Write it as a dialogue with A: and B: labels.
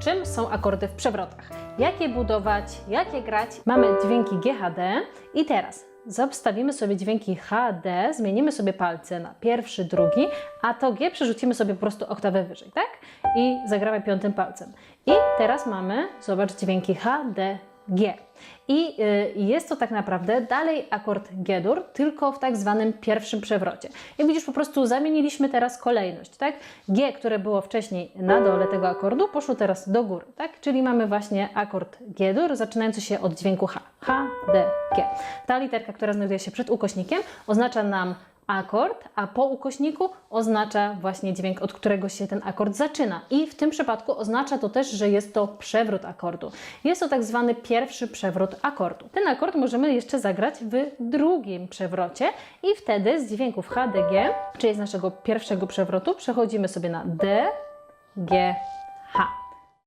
A: czym są akordy w przewrotach, jak je budować, jak je grać. Mamy dźwięki GHD i teraz Zostawimy sobie dźwięki HD, zmienimy sobie palce na pierwszy, drugi, a to G przerzucimy sobie po prostu oktawę wyżej, tak? I zagramy piątym palcem. I teraz mamy, zobacz, dźwięki H, D, G. I y, jest to tak naprawdę dalej akord G-dur, tylko w tak zwanym pierwszym przewrocie. Jak widzisz, po prostu zamieniliśmy teraz kolejność, tak? G, które było wcześniej na dole tego akordu, poszło teraz do góry, tak? Czyli mamy właśnie akord G-dur, zaczynający się od dźwięku H. H, D, G. Ta literka, która znajduje się przed ukośnikiem, oznacza nam akord, a po ukośniku oznacza właśnie dźwięk, od którego się ten akord zaczyna. I w tym przypadku oznacza to też, że jest to przewrót akordu. Jest to tak zwany pierwszy przewrót akordu. Ten akord możemy jeszcze zagrać w drugim przewrocie i wtedy z dźwięków H, D, G, czyli z naszego pierwszego przewrotu, przechodzimy sobie na D, G.